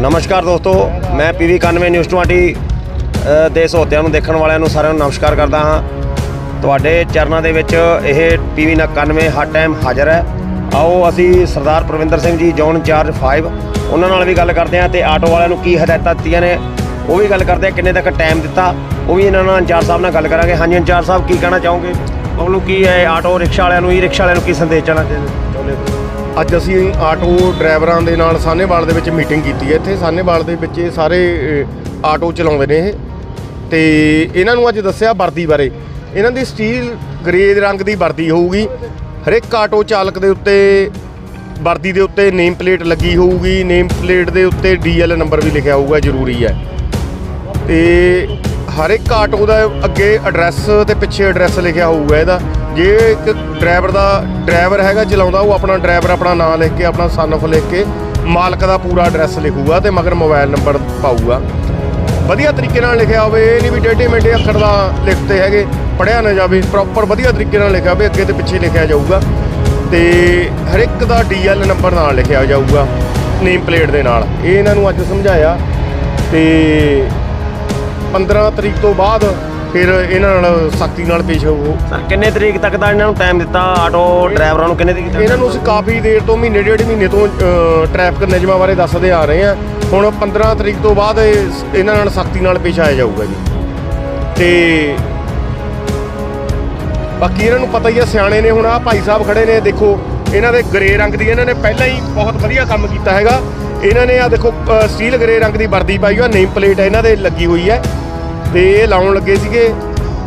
ਨਮਸਕਾਰ ਦੋਸਤੋ, ਮੈਂ ਪੀਵੀ 91 ਨਿਊਜ਼ 20 ਦੇ ਸਹੋਤਿਆਂ ਨੂੰ ਦੇਖਣ ਵਾਲਿਆਂ ਨੂੰ ਸਾਰਿਆਂ ਨੂੰ ਨਮਸਕਾਰ ਕਰਦਾ ਹਾਂ। ਤੁਹਾਡੇ ਚਰਨਾਂ ਦੇ ਵਿੱਚ ਇਹ ਪੀਵੀ 91 ਹਰ ਟਾਈਮ ਹਾਜ਼ਰ ਹੈ। ਆਓ ਅਸੀਂ ਸਰਦਾਰ ਪ੍ਰਵਿੰਦਰ ਸਿੰਘ ਜੀ, ਜੋਨ ਇੰਚਾਰਜ 5 ਉਹਨਾਂ ਨਾਲ ਵੀ ਗੱਲ ਕਰਦੇ ਹਾਂ ਤੇ ਆਟੋ ਵਾਲਿਆਂ ਨੂੰ ਕੀ ਹਦਾਇਤਾਂ ਦਿੱਤੀਆਂ ਨੇ, ਉਹ ਵੀ ਗੱਲ ਕਰਦੇ ਆ ਕਿੰਨੇ ਤੱਕ ਟਾਈਮ ਦਿੱਤਾ, ਉਹ ਵੀ ਇਹਨਾਂ ਨਾਲ ਇੰਚਾਰਜ ਸਾਹਿਬ ਨਾਲ ਗੱਲ ਕਰਾਂਗੇ। ਹਾਂਜੀ ਇੰਚਾਰਜ ਸਾਹਿਬ, ਕੀ ਕਹਿਣਾ ਚਾਹੋਗੇ? ਉਹਨੂੰ ਕੀ ਹੈ, ਆਟੋ ਰਿਕਸ਼ਾ ਵਾਲਿਆਂ ਨੂੰ ਈ ਰਿਕਸ਼ਾ ਵਾਲਿਆਂ ਨੂੰ ਕੀ ਸੰਦੇਸ਼ ਚਾਹਣਾ ਚਾਹੁੰਦੇ ਹੋ? ਅੱਜ ਅਸੀਂ ਆਟੋ ਡਰਾਈਵਰਾਂ ਦੇ ਨਾਲ ਸਾਨੇਵਾਲ ਦੇ ਵਿੱਚ ਮੀਟਿੰਗ ਕੀਤੀ ਹੈ। ਇੱਥੇ ਸਾਨੇਵਾਲ ਦੇ ਵਿੱਚ ਇਹ ਸਾਰੇ ਆਟੋ ਚਲਾਉਂਦੇ ਨੇ ਇਹ। ਤੇ ਇਹਨਾਂ ਨੂੰ ਅੱਜ ਦੱਸਿਆ ਵਰਦੀ ਬਾਰੇ। ਇਹਨਾਂ ਦੀ ਸਟੀਲ ਗ੍ਰੇ ਰੰਗ ਦੀ ਵਰਦੀ ਹੋਊਗੀ। ਹਰੇਕ ਆਟੋ ਚਾਲਕ ਦੇ ਉੱਤੇ ਵਰਦੀ ਦੇ ਉੱਤੇ ਨੇਮ ਪਲੇਟ ਲੱਗੀ ਹੋਊਗੀ। ਨੇਮ ਪਲੇਟ ਦੇ ਉੱਤੇ ਡੀਐਲ ਨੰਬਰ ਵੀ ਲਿਖਿਆ ਹੋਊਗਾ, ਜ਼ਰੂਰੀ ਹੈ। ਤੇ ਹਰ ਇੱਕ ਆਟੋ ਦਾ ਅੱਗੇ ਐਡਰੈਸ ਤੇ ਪਿੱਛੇ ਐਡਰੈਸ ਲਿਖਿਆ ਹੋਊਗਾ ਇਹਦਾ। ਜੇ ਇੱਕ ਡਰਾਈਵਰ ਦਾ ਡਰਾਈਵਰ ਹੈਗਾ, ਚਲਾਉਂਦਾ, ਉਹ ਆਪਣਾ ਡਰਾਈਵਰ ਆਪਣਾ ਨਾਮ ਲਿਖ ਕੇ, ਆਪਣਾ ਸਨਫ ਲਿਖ ਕੇ ਮਾਲਕ ਦਾ ਪੂਰਾ ਐਡਰੈਸ ਲਿਖੂਗਾ ਤੇ ਮਗਰ ਮੋਬਾਈਲ ਨੰਬਰ ਪਾਊਗਾ। ਵਧੀਆ ਤਰੀਕੇ ਨਾਲ ਲਿਖਿਆ ਹੋਵੇ, ਇਹ ਨਹੀਂ ਵੀ ਡੇਢੇ ਮਿੰਟੇ ਅੱਖਰ ਦਾ ਲਿਖਤੇ ਹੈਗੇ ਪੜਿਆ ਨਾ ਜਾਵੇ ਪ੍ਰੋਪਰ ਵਧੀਆ ਤਰੀਕੇ ਨਾਲ ਲਿਖਿਆ ਹੋਵੇ, ਅੱਗੇ ਤੇ ਪਿੱਛੇ ਲਿਖਿਆ ਜਾਊਗਾ। ਤੇ ਹਰ ਇੱਕ ਦਾ ਡੀਐਲ ਨੰਬਰ ਨਾਲ ਲਿਖਿਆ ਜਾਊਗਾ ਨੇਮ ਪਲੇਟ ਦੇ ਨਾਲ। ਇਹ ਇਹਨਾਂ ਨੂੰ ਅੱਜ ਸਮਝਾਇਆ ਤੇ 15 ਤਰੀਕ ਤੋਂ ਬਾਅਦ ਫਿਰ ਇਹਨਾਂ ਨਾਲ ਸਖਤੀ ਨਾਲ ਪੇਸ਼ ਹੋਵੋ ਸਰ ਕਿੰਨੇ ਤਰੀਕ ਤੱਕ ਦਾ ਇਹਨਾਂ ਨੂੰ ਟਾਈਮ ਦਿੱਤਾ? ਆਟੋ ਡਰਾਈਵਰਾਂ ਨੂੰ ਕਿੰਨੇ ਤਰੀਕ ਤੱਕ ਇਹਨਾਂ ਨੂੰ ਅਸੀਂ ਕਾਫੀ ਦੇਰ ਤੋਂ ਮਹੀਨੇ ਡੇਢ ਮਹੀਨੇ ਤੋਂ ਟ੍ਰੈਫਿਕ ਨਿਯਮਾਂ ਬਾਰੇ ਦੱਸਦੇ ਆ ਰਹੇ ਹਾਂ। ਹੁਣ 15 ਤਰੀਕ ਤੋਂ ਬਾਅਦ ਇਹ- ਇਹਨਾਂ ਨਾਲ ਸਖਤੀ ਨਾਲ ਪੇਸ਼ ਆਇਆ ਜਾਊਗਾ ਜੀ। ਤੇ ਬਾਕੀ ਇਹਨਾਂ ਨੂੰ ਪਤਾ ਹੀ ਆ ਸਿਆਣੇ ਨੇ ਹੁਣ ਆ ਭਾਈ ਸਾਹਿਬ ਖੜੇ ਨੇ ਦੇਖੋ ਇਹਨਾਂ ਦੇ ਗ੍ਰੇ ਰੰਗ ਦੀ ਇਹਨਾਂ ਨੇ ਪਹਿਲਾਂ ਹੀ ਬਹੁਤ ਵਧੀਆ ਕੰਮ ਕੀਤਾ ਹੈਗਾ। ਇਹਨਾਂ ਨੇ ਆ ਦੇਖੋ ਸਟੀਲ ਗ੍ਰੇ ਰੰਗ ਦੀ ਵਰਦੀ ਪਾਈ ਹੋਈ ਆ ਨੇਮ ਪਲੇਟ ਇਹਨਾਂ ਦੇ ਲੱਗੀ ਹੋਈ ਹੈ। ਤੇ ਇਹ ਲਾਉਣ ਲੱਗੇ ਸੀਗੇ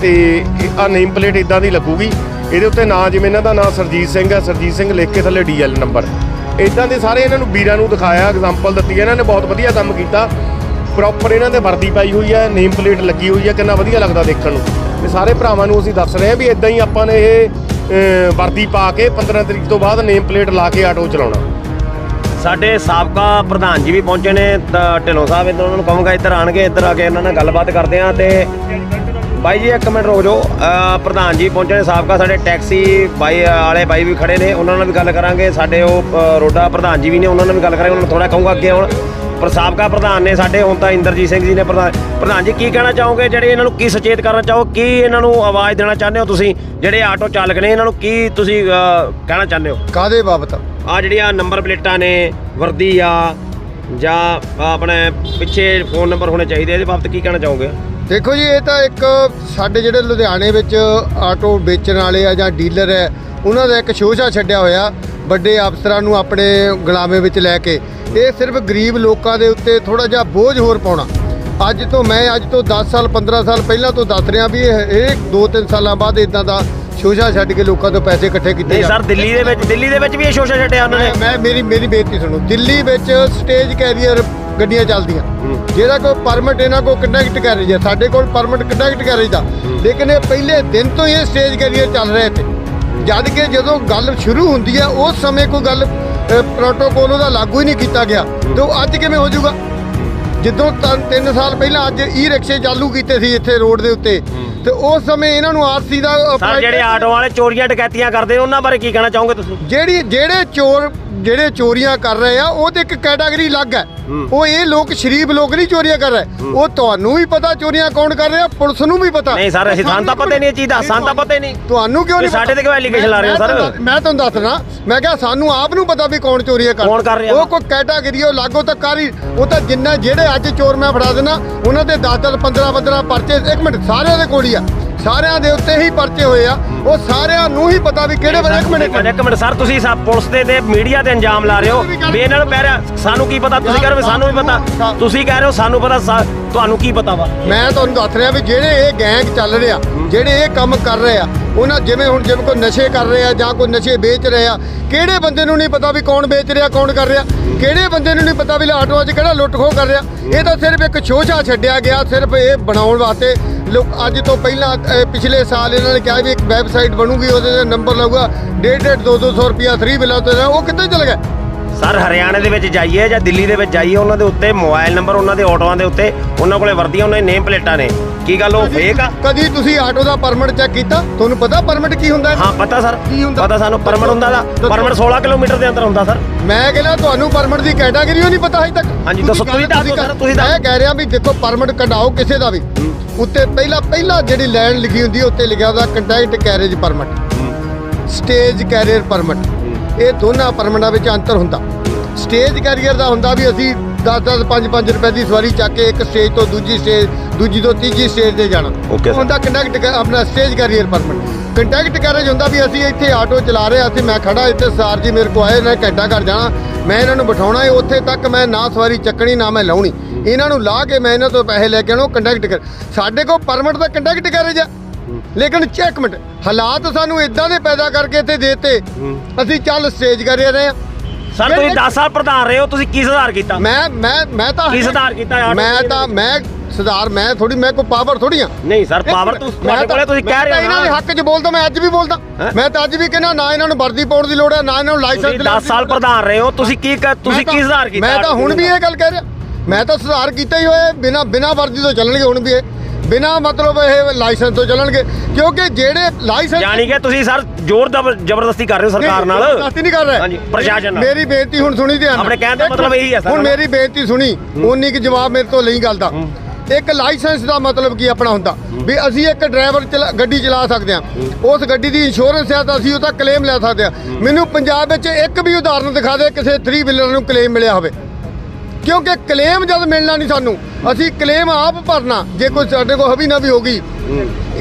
ਤੇ ਆ ਨੇਮ ਪਲੇਟ ਇਦਾਂ ਦੀ ਲੱਗੂਗੀ। ਇਹਦੇ ਉੱਤੇ ਨਾਂ ਜਿਵੇਂ ਇਹਨਾਂ ਦਾ ਨਾਂ ਸਰਜੀਤ ਸਿੰਘ ਹੈ, ਸਰਜੀਤ ਸਿੰਘ ਲਿਖ ਕੇ ਥੱਲੇ ਡੀਐਲ ਨੰਬਰ। ਇਦਾਂ ਦੇ ਸਾਰੇ ਇਹਨਾਂ ਨੂੰ ਵੀਰਾਂ ਨੂੰ ਦਿਖਾਇਆ ਐਗਜ਼ਾਮਪਲ ਦਿੱਤੀ ਇਹਨਾਂ ਨੇ ਬਹੁਤ ਵਧੀਆ ਕੰਮ ਕੀਤਾ। ਪ੍ਰੋਪਰ ਇਹਨਾਂ ਦੇ ਵਰਦੀ ਪਾਈ ਹੋਈ ਹੈ ਨੇਮ ਪਲੇਟ ਲੱਗੀ ਹੋਈ ਹੈ, ਕਿੰਨਾ ਵਧੀਆ ਲੱਗਦਾ ਦੇਖਣ ਨੂੰ। ਤੇ ਸਾਰੇ ਭਰਾਵਾਂ ਨੂੰ ਅਸੀਂ ਦੱਸ ਰਹੇ ਹਾਂ ਵੀ ਇਦਾਂ ਹੀ ਆਪਾਂ ਨੇ ਇਹ ਵਰਦੀ ਪਾ ਕੇ 15 ਤਰੀਕ ਤੋਂ ਬਾਅਦ ਨੇਮ ਪਲੇਟ ਲਾ ਕੇ ਆਟੋ ਚਲਾਉਣਾ। ਸਾਡੇ ਸਾਬਕਾ ਪ੍ਰਧਾਨ ਜੀ ਵੀ ਪਹੁੰਚੇ ਨੇ, ਤਾਂ ਢਿੱਲੋਂ ਸਾਹਿਬ ਇੱਧਰ ਉਹਨਾਂ ਨੂੰ ਕਹੂੰਗਾ ਇੱਧਰ ਆਣਗੇ ਇੱਧਰ ਆ ਕੇ ਇਹਨਾਂ ਨਾਲ ਗੱਲਬਾਤ ਕਰਦੇ ਆ ਤੇ ਬਾਈ ਜੀ, ਇੱਕ ਮਿੰਟ ਰੁਕ ਜਾਓ। ਪ੍ਰਧਾਨ ਜੀ ਪਹੁੰਚੇ ਨੇ, ਸਾਬਕਾ ਸਾਡੇ ਟੈਕਸੀ ਬਾਈ ਵਾਲੇ ਬਾਈ ਵੀ ਖੜੇ ਨੇ, ਉਹਨਾਂ ਨਾਲ ਵੀ ਗੱਲ ਕਰਾਂਗੇ। ਸਾਡੇ ਉਹ ਰੋਡਾ ਪ੍ਰਧਾਨ ਜੀ ਵੀ ਨੇ, ਉਹਨਾਂ ਨਾਲ ਵੀ ਗੱਲ ਕਰਾਂਗੇ, ਉਹਨਾਂ ਨੂੰ ਥੋੜਾ ਕਹੂੰਗਾ ਅੱਗੇ ਹੁਣ ਪਰ ਸਾਬਕਾ ਪ੍ਰਧਾਨ ਨੇ ਸਾਡੇ, ਹੁਣ ਤਾਂ ਇੰਦਰਜੀਤ ਸਿੰਘ ਜੀ ਨੇ ਪ੍ਰਧਾਨ ਪ੍ਰਧਾਨ ਜੀ ਕੀ ਕਹਿਣਾ ਚਾਹੋਗੇ? ਜਿਹੜੇ ਇਹਨਾਂ ਨੂੰ ਕੀ ਸੁਚੇਤ ਕਰਨਾ ਚਾਹੋ, ਕੀ ਇਹਨਾਂ ਨੂੰ ਆਵਾਜ਼ ਦੇਣਾ ਚਾਹੁੰਦੇ ਹੋ ਤੁਸੀਂ? ਜਿਹੜੇ ਆਟੋ ਚਾਲਕ ਨੇ, ਇਹਨਾਂ ਨੂੰ ਕੀ ਤੁਸੀਂ ਕਹਿਣਾ ਚਾਹੁੰਦੇ ਹੋ? ਕਾਦੇ ਬਾਬਤ? ਆ ਜਿਹੜੀਆਂ ਨੰਬਰ ਪਲੇਟਾਂ ਨੇ, ਵਰਦੀ ਆ, ਜਾਂ ਆਪਣੇ ਪਿੱਛੇ ਫੋਨ ਨੰਬਰ ਹੋਣੇ ਚਾਹੀਦੇ, ਇਹਦੇ ਬਾਬਤ ਕੀ ਕਹਿਣਾ ਚਾਹੋਗੇ? ਦੇਖੋ ਜੀ, ਇਹ ਤਾਂ ਇੱਕ ਸਾਡੇ ਜਿਹੜੇ ਲੁਧਿਆਣੇ ਵਿੱਚ ਆਟੋ ਵੇਚਣ ਵਾਲੇ ਆ ਜਾਂ ਡੀਲਰ ਹੈ ਉਹਨਾਂ ਦਾ ਇੱਕ ਸ਼ੋਸ਼ਾ ਛੱਡਿਆ ਹੋਇਆ, ਵੱਡੇ ਅਫਸਰਾਂ ਨੂੰ ਆਪਣੇ ਗੁਲਾਮੇ ਵਿੱਚ ਲੈ ਕੇ। ਇਹ ਸਿਰਫ ਗਰੀਬ ਲੋਕਾਂ ਦੇ ਉੱਤੇ ਥੋੜਾ ਜਿਹਾ ਬੋਝ ਹੋਰ ਪਾਉਣਾ। ਅੱਜ ਤੋਂ ਮੈਂ ਅੱਜ ਤੋਂ 10 ਸਾਲ 15 ਸਾਲ ਪਹਿਲਾਂ ਤੋਂ ਦੱਸ ਰਿਹਾ ਵੀ ਇਹ ਇਹ 2-3 ਸਾਲਾਂ ਬਾਅਦ ਇਦਾਂ ਦਾ ਸ਼ੋਸ਼ਾ ਛੱਡ ਕੇ ਲੋਕਾਂ ਤੋਂ ਪੈਸੇ ਇਕੱਠੇ ਕੀਤੇ ਨਹੀਂ ਸਰ ਦਿੱਲੀ ਦੇ ਵਿੱਚ ਦਿੱਲੀ ਦੇ ਵਿੱਚ ਵੀ ਇਹ ਸ਼ੋਸ਼ਾ ਛੱਡਿਆ ਉਹਨਾਂ ਨੇ। ਮੈਂ- ਮੈਂ ਮੇਰੀ ਮੇਰੀ ਬੇਨਤੀ ਸੁਣੋ। ਦਿੱਲੀ ਵਿੱਚ ਸਟੇਜ ਕੈਰੀਅਰ ਗੱਡੀਆਂ ਚੱਲਦੀਆਂ। ਜਿਹਦਾ ਕੋਈ ਪਰਮਿਟ ਇਹਨਾਂ ਕੋਲ ਕੰਡਕਟ ਕੈਰੇਜ ਹੈ? ਸਾਡੇ ਕੋਲ ਪਰਮਿਟ ਕੰਡਕਟ ਕੈਰੇਜ ਦਾ? ਲੇਕਿਨ ਇਹ ਪਹਿਲੇ ਦਿਨ ਤੋਂ ਹੀ ਇਹ ਸਟੇਜ ਕੈਰੀਅਰ ਚੱਲ ਰਿਹਾ ਇੱਥੇ। ਜਦ ਕਿ ਜਦੋਂ ਗੱਲ ਸ਼ੁਰੂ ਹੁੰਦੀ ਹੈ ਉਸ ਸਮੇਂ ਕੋਈ ਗੱਲ ਪ੍ਰੋਟੋਕੋਲ ਉਹਦਾ ਲਾਗੂ ਹੀ ਨਹੀਂ ਕੀਤਾ ਗਿਆ। ਤੇ ਉਹ ਅੱਜ ਕਿਵੇਂ ਹੋ ਜਾਊਗਾ? ਜਦੋਂ 3 ਸਾਲ ਪਹਿਲਾਂ ਅੱਜ ਈ ਰਿਕਸ਼ੇ ਚਾਲੂ ਕੀਤੇ ਸੀ ਇੱਥੇ ਰੋਡ ਦੇ ਉੱਤੇ ਤੇ ਉਸ ਸਮੇਂ ਇਹਨਾਂ ਨੂੰ ਆਰਸੀ ਦਾ ਸਰ ਜਿਹੜੇ ਆਟੋ ਵਾਲੇ ਚੋਰੀਆਂ ਡਕੈਤੀਆਂ ਕਰਦੇ ਉਹਨਾਂ ਬਾਰੇ ਕੀ ਕਹਿਣਾ ਚਾਹੋਗੇ ਤੁਸੀਂ? ਜਿਹੜੀ ਜਿਹੜੇ ਚੋਰ ਜਿਹੜੇ ਚੋਰੀਆਂ ਕਰ ਰਹੇ ਆ ਉਹ ਤੇ ਇੱਕ ਕੈਟਾਗਰੀ ਅਲੱਗ ਹੈ। ਉਹ ਇਹ ਲੋਕ ਸ਼ਰੀਫ ਲੋਕ ਨਹੀਂ ਚੋਰੀਆਂ ਕਰ ਰਹੇ। ਉਹ ਤੁਹਾਨੂੰ ਵੀ ਪਤਾ ਚੋਰੀਆਂ ਕੌਣ ਕਰ ਰਿਹਾ ਪੁਲਿਸ ਨੂੰ ਵੀ ਪਤਾ। ਨਹੀਂ ਸਰ ਅਸੀਂ ਸਾਨੂੰ ਤਾਂ ਪਤਾ ਨਹੀਂ ਇਹ ਚੀਜ਼ ਦਾ ਸਾਨੂੰ ਤਾਂ ਪਤਾ ਨਹੀਂ। ਤੁਹਾਨੂੰ ਕਿਉਂ ਨਹੀਂ ਸਾਡੇ? ਤੇ ਕਿਉਂ allegation ਲਾ ਰਹੇ ਹੋ ਸਰ? ਮੈਂ ਤੁਹਾਨੂੰ ਦੱਸਣਾ ਮੈਂ ਕਿਹਾ ਸਾਨੂੰ ਆਪ ਨੂੰ ਪਤਾ ਵੀ ਕੌਣ ਚੋਰੀਆਂ ਕਰ ਰਿਹਾ। ਉਹ? ਕੋਈ ਕੈਟਾਗਰੀ ਉਹ ਲਾਗੋ ਤਾਂ ਕਰ ਉਹ ਤਾਂ ਜਿੰਨਾ ਜਿਹੜੇ ਅੱਜ ਚੋਰ ਮੈਂ ਫੜਾ ਦੇਣਾ ਉਹਨਾਂ ਦੇ 10 10 15 15 ਪਰਚੇ ਇੱਕ ਮਿੰਟ ਸਾਰਿਆਂ ਦੇ ਕੋਲ ਹੀ ਆ। ਸਾਰਿਆਂ ਦੇ ਉੱਤੇ ਹੀ ਪਰਚੇ ਹੋਏ ਆ। ਉਹ ਸਾਰਿਆਂ ਨੂੰ ਹੀ ਪਤਾ ਵੀ ਕਿਹੜੇ ਵੇਲੇ ਇੱਕ ਮਿੰਟ ਇੱਕ ਮਿੰਟ ਸਰ ਤੁਸੀਂ ਸਾ ਪੁਲਿਸ ਦੇ ਤੇ ਮੀਡੀਆ ਤੇ ਇੰਜਾਮ ਲਾ ਰਹੇ ਹੋ। ਵੀ ਇਹਨਾਂ ਨੂੰ ਪੈ ਰਿਹਾ। ਸਾਨੂੰ ਕੀ ਪਤਾ? ਤੁਸੀਂ ਕਹਿ ਰਹੇ ਹੋ ਸਾਨੂੰ ਵੀ ਪਤਾ। ਤੁਸੀਂ ਕਹਿ ਰਹੇ ਹੋ ਸਾਨੂੰ ਪਤਾ ਤੁਹਾਨੂੰ ਕੀ ਪਤਾ ਵਾ? ਮੈਂ ਤੁਹਾਨੂੰ ਦੱਸ ਰਿਹਾ ਵੀ ਜਿਹੜੇ ਇਹ ਗੈਂਗ ਚੱਲ ਰਿਹਾ ਜਿਹੜੇ ਇਹ ਕੰਮ ਕਰ ਰਹੇ ਆ ਉਹਨਾਂ ਜਿਵੇਂ ਹੁਣ ਜਿਵੇਂ ਕੋਈ ਨਸ਼ੇ ਕਰ ਰਿਹਾ ਜਾਂ ਕੋਈ ਨਸ਼ੇ ਵੇਚ ਰਿਹਾ, ਕਿਹੜੇ ਬੰਦੇ ਨੂੰ ਨਹੀਂ ਪਤਾ ਵੀ ਕੌਣ ਵੇਚ ਰਿਹਾ, ਕੌਣ ਕਰ ਰਿਹਾ? ਕਿਹੜੇ ਬੰਦੇ ਨੂੰ ਨਹੀਂ ਪਤਾ ਵੀ ਆਟੋਆਂ 'ਚ ਕਿਹੜਾ ਲੁੱਟ ਖੋਹ ਕਰ ਰਿਹਾ? ਇਹ ਤਾਂ ਸਿਰਫ ਇੱਕ ਸ਼ੋਸ਼ਾ ਛੱਡਿਆ ਗਿਆ, ਸਿਰਫ ਇਹ ਬਣਾਉਣ ਵਾਸਤੇ। ਲੋਕ ਅੱਜ ਤੋਂ ਪਹਿਲਾਂ ਪਿਛਲੇ ਸਾਲ ਇਹਨਾਂ ਨੇ ਕਿਹਾ ਵੀ ਇੱਕ ਵੈਬਸਾਈਟ ਬਣੂਗੀ, ਉਹਦੇ ਤੇ ਨੰਬਰ ਲੱਗੂਗਾ ਡੇਢ ਡੇਢ 2 200 ਰੁਪਿਆ ਫ੍ਰੀ ਬਿੱਲਾਂ ਤੇ ਉਹ ਕਿੱਥੇ ਚਲ ਗਿਆ ਸਰ ਹਰਿਆਣੇ ਦੇ ਵਿੱਚ ਜਾਈਏ ਜਾਂ ਦਿੱਲੀ ਦੇ ਵਿੱਚ ਜਾਈਏ ਉਹਨਾਂ ਦੇ ਉੱਤੇ ਮੋਬਾਈਲ ਨੰਬਰ ਉਹਨਾਂ ਦੇ ਆਟੋਆਂ ਦੇ ਉੱਤੇ ਉਹਨਾਂ ਕੋਲੇ ਵਰਦੀਆਂ ਉਹਨਾਂ ਦੀ ਨੇਮ ਪਲੇਟਾਂ ਨੇ। ਕੀ ਗੱਲ ਉਹ ਫੇਕ ਆ? ਕਦੀ ਤੁਸੀਂ ਆਟੋ ਦਾ ਪਰਮਿਟ ਚੈੱਕ ਕੀਤਾ? ਤੁਹਾਨੂੰ ਪਤਾ ਪਰਮਿਟ ਕੀ ਹੁੰਦਾ ਹੈ? ਹਾਂ ਪਤਾ ਸਰ। ਕੀ ਹੁੰਦਾ? ਪਤਾ ਸਾਨੂੰ ਪਰਮਿਟ ਹੁੰਦਾ ਦਾ। ਦੱਸੋ। ਪਰਮਿਟ 16 ਕਿਲੋਮੀਟਰ ਦੇ ਅੰਦਰ ਹੁੰਦਾ ਸਰ। ਮੈਂ ਕਹਿੰਦਾ ਤੁਹਾਨੂੰ ਪਰਮਿਟ ਦੀ ਕੈਟਾਗਰੀ ਨਹੀਂ ਪਤਾ ਹਜੇ ਤੱਕ। ਹਾਂਜੀ, ਦੱਸੋ, ਤੁਸੀਂ ਦੱਸ ਦਿਓ ਸਰ, ਤੁਸੀਂ ਦੱਸ ਮੈਂ ਕਹਿ ਰਿਹਾ ਵੀ ਦੇਖੋ ਪਰਮਿਟ ਕਢਾਓ ਕਿਸੇ ਦਾ ਵੀ। ਉੱਤੇ ਪਹਿਲਾਂ ਪਹਿਲਾਂ ਜਿਹੜੀ ਲਾਈਨ ਲਿਖੀ ਹੁੰਦੀ ਹੈ ਉੱਤੇ ਲਿਖਿਆ ਹੁੰਦਾ contact carriage permit stage carrier permit ਇਹ ਦੋਨਾਂ ਪਰਮਿਟਾਂ ਵਿੱਚ ਅੰਤਰ ਹੁੰਦਾ। ਸਟੇਜ ਕੈਰੀਅਰ ਦਾ ਹੁੰਦਾ ਵੀ ਅਸੀਂ 10-10 5-5 ਰੁਪਏ ਦੀ ਸਵਾਰੀ ਚੱਕ ਕੇ ਇੱਕ ਸਟੇਜ ਤੋਂ ਦੂਜੀ ਸਟੇਜ ਦੂਜੀ ਤੋਂ ਤੀਜੀ ਸਟੇਜ ਤੇ ਜਾਣਾ। Okay, sir. ਹੁੰਦਾ ਕੰਟੈਕਟ ਆਪਣਾ stage carrier permit. Contact carriage ਹੁੰਦਾ ਵੀ ਅਸੀਂ ਇੱਥੇ ਆਟੋ ਚਲਾ ਰਹੇ ਹਾਂ ਅਸੀਂ ਮੈਂ ਖੜਾ ਇੱਥੇ ਸਰ ਜੀ ਮੇਰੇ ਕੋ ਆਏ ਨੇ ਘੰਟਾ ਘਰ ਜਾਣਾ ਮੈਂ ਇਹਨਾਂ ਨੂੰ ਬਿਠਾਉਣਾ ਹੈ ਉੱਥੇ ਤੱਕ ਮੈਂ ਨਾ ਸਵਾਰੀ ਚੱਕਣੀ ਨਾ ਮੈਂ ਲਾਉਣੀ। ਇਹਨਾਂ ਨੂੰ ਲਾ ਕੇ ਮੈਂ ਇਹਨਾਂ ਤੋਂ ਪੈਸੇ ਲੈ ਕੇ ਆਉਣਾ ਕੰਟੈਕਟ ਕਰ ਸਾਡੇ ਕੋਲ ਪਰਮਿਟ ਦਾ ਕੰਟੈਕਟ ਕੈਰੇਜ ਆ। ਲੇਕਿਨ ਚੈੱਕ ਮਿੰਟ ਹਾਲਾਤ ਸਾਨੂੰ ਇਦਾਂ ਦੇ ਪੈਦਾ ਕਰਕੇ ਇੱਥੇ ਦੇਤੇ। ਅਸੀਂ ਚੱਲ ਸਟੇਜ ਕਰੇ ਰਹੇ ਆ ਸਰ ਤੁਸੀਂ 10 ਸਾਲ ਪ੍ਰਧਾਨ ਰਹੇ ਹੋ ਤੁਸੀਂ ਕੀ ਸੁਧਾਰ ਕੀਤਾ? ਮੈਂ ਮੈਂ ਮੈਂ ਤਾਂ ਕੀ ਸੁਧਾਰ ਕੀਤਾ ਆਟੋ ਮੈਂ ਦੇ ਤਾਂ ਮੈਂ ਸੁਧਾਰ ਮੈਂ ਥੋੜੀ ਮੈਂ ਕੋਈ ਪਾਵਰ ਥੋੜੀ ਆ ਨਹੀਂ ਸਰ ਪਾਵਰ ਤੁਸੀਂ ਤੁਹਾਡੇ ਕੋਲੇ ਤੁਸੀਂ ਕਹਿ ਰਹੇ ਹੋ ਇਹਨਾਂ ਦੇ ਹੱਕ 'ਚ ਬੋਲਦਾ ਮੈਂ ਅੱਜ ਵੀ ਬੋਲਦਾ? ਮੈਂ ਤਾਂ ਅੱਜ ਵੀ ਕਹਿੰਦਾ ਨਾ ਇਹਨਾਂ ਨੂੰ ਵਰਦੀ ਪਾਉਣ ਦੀ ਲੋੜ ਹੈ ਨਾ ਇਹਨਾਂ ਨੂੰ ਲਾਇਸੈਂਸ ਤੁਸੀਂ 10 ਸਾਲ ਪ੍ਰਧਾਨ ਰਹੇ ਹੋ ਤੁਸੀਂ ਕੀ ਤੁਸੀਂ ਕੀ ਸੁਧਾਰ ਕੀਤਾ? ਮੈਂ ਤਾਂ ਹੁਣ ਵੀ ਇਹ ਗੱਲ ਕਹਿ ਰਿਹਾ। ਮੈਂ ਤਾਂ ਸੁਧਾਰ ਕੀਤਾ ਹੀ ਹੋਇਆ ਬਿਨਾ ਬਿਨਾ ਵਰਦੀ ਤੋਂ ਚੱਲਣਗੇ ਹੁਣ ਵੀ ਇਹ। ਬਿਨਾ ਮਤਲਬ ਇਹ ਲਾਇਸੈਂਸ ਤੋਂ ਚੱਲਣਗੇ ਕਿਉਂਕਿ ਜਿਹੜੇ ਲਾਇਸੈਂਸ ਜਾਣੀ ਕਿ ਤੁਸੀਂ ਸਰ ਜ਼ੋਰ ਜ਼ਬਰ- ਜ਼ਬਰਦਸਤੀ ਕਰ ਰਹੇ ਹੋ ਸਰਕਾਰ ਨਾਲ। ਗਲਤੀ ਨਹੀਂ ਕਰ ਰਹੇ। ਹਾਂਜੀ, ਪ੍ਰਸ਼ਾਸਨ ਨਾਲ। ਮੇਰੀ ਬੇਨਤੀ ਹੁਣ ਸੁਣੀ ਧਿਆਨ। ਆਪਣੇ ਕਹਿਣ ਦਾ ਮਤਲਬ ਇਹੀ ਹੈ ਸਰ। ਹੁਣ ਮੇਰੀ ਬੇਨਤੀ ਸੁਣੀ ਉਨੀ ਕਿ ਜਵਾਬ ਮੇਰੇ ਤੋਂ ਲਈ ਗੱਲ ਦਾ। ਇੱਕ ਲਾਇਸੈਂਸ ਦਾ ਮਤਲਬ ਕੀ ਆਪਣਾ ਹੁੰਦਾ? ਵੀ ਅਸੀਂ ਇੱਕ ਡਰਾਈਵਰ ਗੱਡੀ ਚਲਾ ਸਕਦੇ ਹਾਂ। ਉਸ ਗੱਡੀ ਦੀ ਇੰਸ਼ੋਰੈਂਸ ਹੈ ਤਾਂ ਅਸੀਂ ਉਹਦਾ ਕਲੇਮ ਲੈ ਸਕਦੇ ਹਾਂ। ਮੈਨੂੰ ਪੰਜਾਬ ਵਿੱਚ ਇੱਕ ਵੀ ਉਦਾਹਰਨ ਦਿਖਾ ਦੇ ਕਿਸੇ 3 ਵੀਲਰ ਨੂੰ ਕਲੇਮ ਮਿਲਿਆ ਹੋਵੇ। ਕਿਉਂਕਿ ਕਲੇਮ ਜਦ ਮਿਲਣਾ ਨਹੀਂ ਸਾਨੂੰ ਅਸੀਂ ਕਲੇਮ ਆਪ ਭਰਨਾ ਜੇ ਕੋਈ ਸਾਡੇ ਕੋਲ ਹਵੀ ਨਾ ਵੀ ਹੋ ਗਈ।